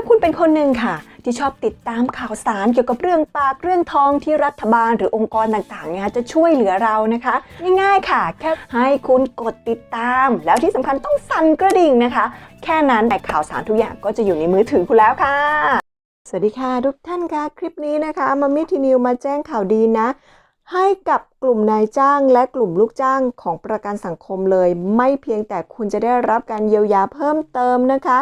าคุณเป็นคนหนึ่งค่ะ ที่ชอบติดตามข่าวสารเกี่ยวกับเรื่องปากเรื่องทองที่รัฐบาลหรือองค์กรต่างๆเนี่ยจะช่วยเหลือเรานะคะ ง่ายๆค่ะ แค่ให้คุณกดติดตาม แล้วที่สำคัญต้องสั่นกระดิ่งนะคะ แค่นั้นแต่ข่าวสารทุกอย่างก็จะอยู่ในมือถือคุณแล้วค่ะ สวัสดีค่ะทุกท่านค่ะคลิปนี้นะคะมามิทีนิวมาแจ้งข่าวดีนะให้กับกลุ่มนายจ้างและกลุ่มลูกจ้างของประกันสังคมเลย ไม่เพียงแต่คุณจะได้รับการเยียวยาเพิ่มเติมนะคะ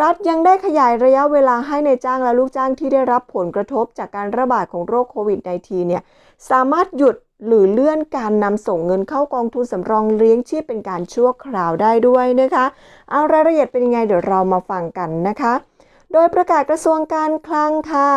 รัฐยังได้ขยายระยะเวลาให้ในจ้างและลูกจ้างที่ได้รับผลกระทบจากการระบาดของโรคโควิด -19 เนี่ยสามารถหยุดหรือเลื่อนการนำส่งเงินเข้ากองทุนสำรองเลี้ยงชีพเป็นการชั่วคราวได้ด้วยนะคะ เอารายละเอียดเป็นยังไงเดี๋ยวเรามาฟังกันนะคะ โดยประกาศกระทรวงการคลังค่ะ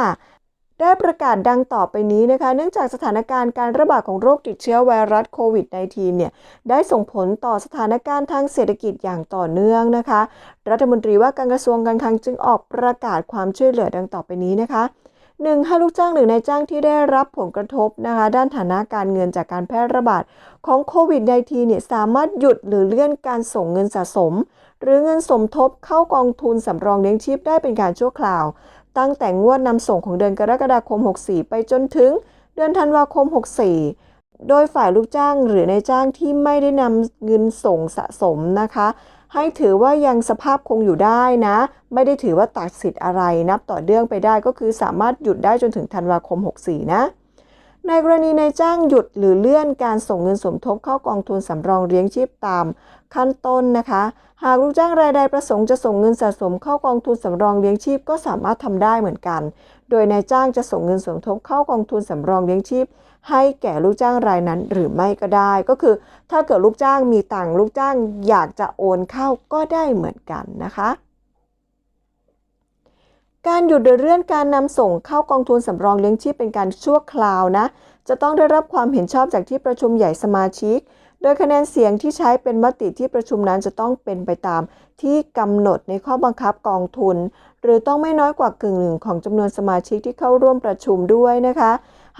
ได้ประกาศดังต่อไปนี้นะคะ เนื่องจากสถานการณ์การระบาดของโรคติดเชื้อไวรัสโควิด -19 เนี่ย ได้ส่งผลต่อสถานการณ์ทางเศรษฐกิจอย่างต่อเนื่องนะคะ รัฐมนตรีว่าการกระทรวงการคลังจึงออกประกาศความช่วยเหลือดังต่อไปนี้นะคะ 1. ให้ลูกจ้างหรือนายจ้างที่ได้รับผลกระทบนะคะ ด้านฐานะการเงินจากการแพร่ระบาดของโควิด -19 เนี่ยสามารถหยุดหรือเลื่อนการส่งเงินสะสม หรือเงินสมทบเข้ากองทุนสำรองเลี้ยงชีพได้เป็นการชั่วคราว ตั้งแต่งวดนำส่งของเดือนกรกฎาคม 64 ไปจนถึง เดือนธันวาคม 64 โดยฝ่ายลูกจ้างหรือนายจ้างที่ไม่ได้นำเงินส่งสะสมนะคะ ให้ถือว่ายังสภาพคงอยู่ได้นะ ไม่ได้ถือว่าตัดสิทธิ์อะไรนับต่อเนื่องไปได้ก็คือสามารถหยุดได้จนถึงธันวาคม 64 นะ ในกรณีนายจ้างหยุดหรือเลื่อนการส่งเงินสมทบเข้ากองทุนสำรองเลี้ยงชีพตาม ขั้นต้นนะคะ หากลูกจ้างรายใดประสงค์จะส่งเงินสะสมเข้ากองทุนสำรองเลี้ยงชีพก็สามารถทำได้เหมือนกัน โดยนายจ้างจะส่งเงินสมทบเข้ากองทุนสำรองเลี้ยงชีพ ให้แก่ลูกจ้างรายนั้นหรือไม่ก็ได้ ก็คือ ถ้าเกิดลูกจ้างมีตังค์ลูกจ้างอยากจะโอนเข้าก็ได้เหมือนกันนะคะ การหยุดหรือเลื่อนการนำส่งเข้ากองทุนสำรองเลี้ยงชีพเป็นการชั่วคราวนะ จะต้องได้รับความเห็นชอบจากที่ประชุมใหญ่สมาชิก โดยคะแนนเสียงที่ใช้เป็นมติที่ประชุมนั้นจะต้องเป็นไปตาม ที่กำหนดในข้อบังคับกองทุน หรือต้องไม่น้อยกว่ากึ่งหนึ่งของจำนวนสมาชิกที่เข้าร่วมประชุมด้วยนะคะ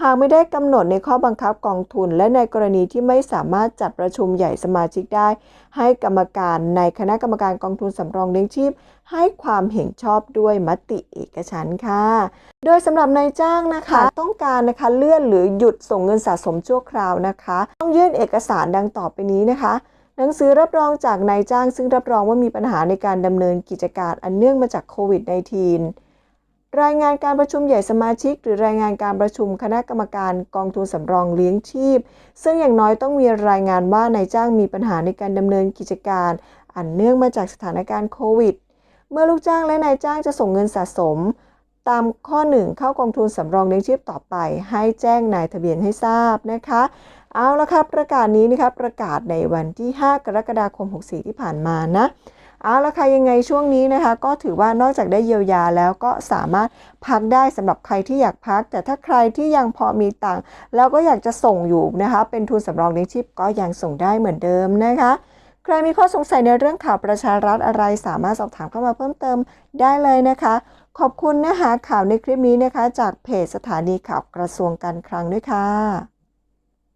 หากไม่ได้กำหนดในข้อบังคับกองทุน และในกรณีที่ไม่สามารถจัดประชุมใหญ่สมาชิกได้ ให้กรรมการในคณะกรรมการกองทุนสำรองเลี้ยงชีพ ให้ความเห็นชอบด้วยมติเอกฉันค่ะ โดยสำหรับนายจ้างนะคะ ต้องการนะคะเลื่อนหรือหยุดส่งเงินสะสมชั่วคราวนะคะ ต้องยื่นเอกสารดังต่อไปนี้นะคะหนังสือรับรองจากนายจ้างซึ่งรับรองว่ามีปัญหาในการดำเนินกิจการอันเนื่องมาจากโควิด -19 รายงานการประชุมใหญ่สมาชิก หรือรายงานการประชุมคณะกรรมการกองทุนสำรองเลี้ยงชีพ ซึ่งอย่างน้อยต้องมีรายงานว่านายจ้างมีปัญหาในการดำเนินกิจการ อันเนื่องมาจากสถานการณ์โควิด เมื่อลูกจ้างและนายจ้างจะส่งเงินสะสม ตามข้อ 1 เข้ากองทุนสำรองเลี้ยงชีพต่อไป ให้แจ้งนายทะเบียนให้ทราบนะคะ เอาละครับประกาศนี้นะคะประกาศในวันที่ 5 กรกฎาคม 64 ที่ผ่านมานะเอาละค่ะยังไงช่วงนี้นะคะ ก็ถือว่านอกจากได้เยียวยาแล้วก็สามารถพักได้สำหรับใครที่อยากพัก แต่ถ้าใครที่ยังพอมีตังค์แล้วก็อยากจะส่งอยู่นะคะ เป็นทุนสำรองเลี้ยงชีพก็ยังส่งได้เหมือนเดิมนะคะ ใครมีข้อสงสัยในเรื่องข่าวประชารัฐอะไรสามารถสอบถามเข้ามาเพิ่มเติมได้เลยนะคะ ขอบคุณนื้อหาข่าวในคลิปนี้นะคะ จากเพจสถานีข่าวกระทรวงการคลังด้วยค่ะ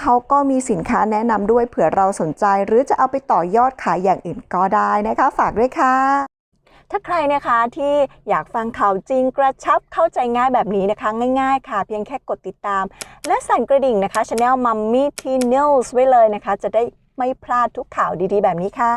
เขาก็มีสินค้าแนะนำด้วยเผื่อเราสนใจ หรือจะเอาไปต่อยอดขายอย่างอื่นก็ได้นะคะ ฝากด้วยค่ะ ถ้าใครนะคะที่อยากฟังข่าวจริงกระชับเข้าใจง่ายแบบนี้นะคะ ง่ายๆ ค่ะ เพียงแค่กดติดตาม และสั่นกระดิ่งนะคะช anel Mummy T News ไว้เลยนะคะ จะได้ไม่พลาดทุกข่าวดีๆ แบบนี้ค่ะ